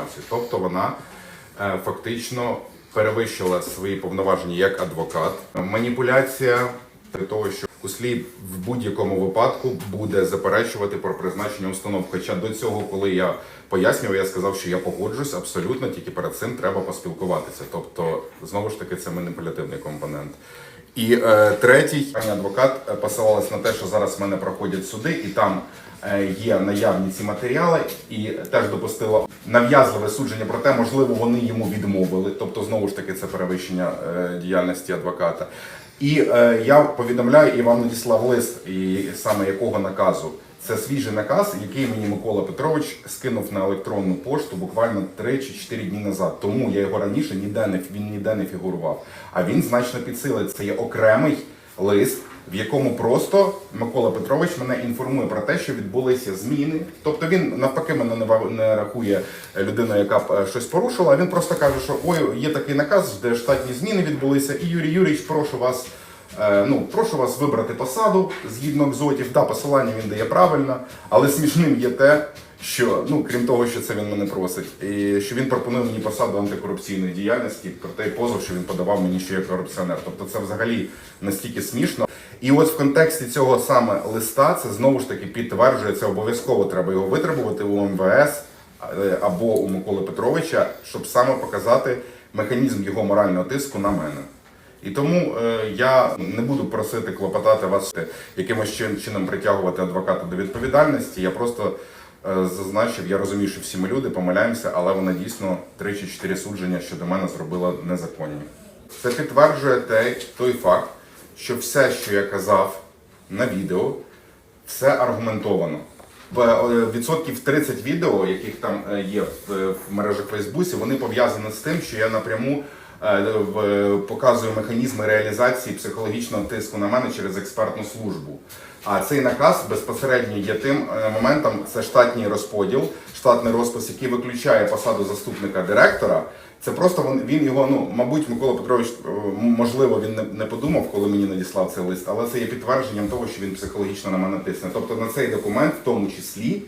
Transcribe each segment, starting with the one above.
інформацію. Тобто вона е, фактично перевищила свої повноваження як адвокат. Маніпуляція для того, що Куслій в будь-якому випадку буде заперечувати про призначення установ. Хоча до цього, коли я пояснював, я сказав, що я погоджусь абсолютно, тільки перед цим треба поспілкуватися. Тобто, знову ж таки, це маніпулятивний компонент. І е, третій адвокат е, посилалась на те, що зараз в мене проходять суди, і там е, є наявні ці матеріали, і теж допустила нав'язливе судження про те, можливо, вони йому відмовили. Тобто, знову ж таки, це перевищення е, діяльності адвоката. І е, я повідомляю і вам надіслав лист, і саме якого наказу. Це свіжий наказ, який мені Микола Петрович скинув на електронну пошту буквально 3 чи 4 дні назад. Тому я його раніше ніде не він ніде не фігурував. А він значно підсилить. Це є окремий лист, в якому просто Микола Петрович мене інформує про те, що відбулися зміни. Тобто він навпаки мене не рахує людиною, яка е, щось порушила. Він просто каже, що ой, є такий наказ, де штатні зміни відбулися, і Юрій Юрійович, прошу вас. Е, Ну, прошу вас вибрати посаду згідно екзотів. Да, посилання він дає правильно, але смішним є те, що ну крім того, що це він мене просить, і що він пропонує мені посаду антикорупційної діяльності, про той позов, що він подавав мені, що я корупціонер. Тобто це взагалі настільки смішно. І от в контексті цього саме листа це знову ж таки підтверджується, обов'язково треба його витребувати у МВС е, або у Миколи Петровича, щоб саме показати механізм його морального тиску на мене. І тому е, я не буду просити клопотати вас якимось чин- чином притягувати адвоката до відповідальності. Я просто зазначив, я розумію, що всі ми люди помиляємося, але вона дійсно три чи чотири судження щодо мене зробила незаконні. Це підтверджує те, той факт, що все, що я казав на відео, все аргументовано. В е, відсотків 30 відео, яких там е, є в мережах Фейсбуці, вони пов'язані з тим, що я напряму е, в- показую механізми реалізації психологічного тиску на мене через експертну службу. А цей наказ безпосередньо є тим е, моментом, це штатний розподіл, штатний розпис, який виключає посаду заступника директора. Це просто він, він його, ну мабуть, Микола Петрович, е, можливо, він не, не подумав, коли мені надіслав цей лист, але це є підтвердженням того, що він психологічно на мене тисне. Тобто на цей документ, в тому числі,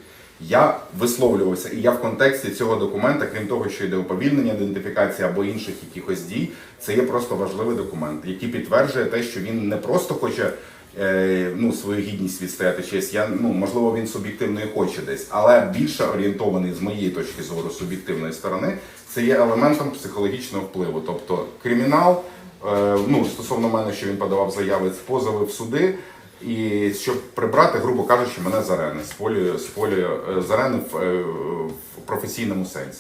я висловлювався, і я в контексті цього документа, крім того, що йде уповільнення ідентифікації або інших якихось дій, це є просто важливий документ, який підтверджує те, що він не просто хоче е, ну, свою гідність відстояти честь. Я ну можливо він суб'єктивно і хоче десь, але більше орієнтований з моєї точки зору суб'єктивної сторони, це є елементом психологічного впливу. Тобто кримінал, е, ну стосовно мене, що він подавав заяви позови в суди. І щоб прибрати, грубо кажучи, мене з арени, з полі, з полі е, з арени в, е, в професійному сенсі.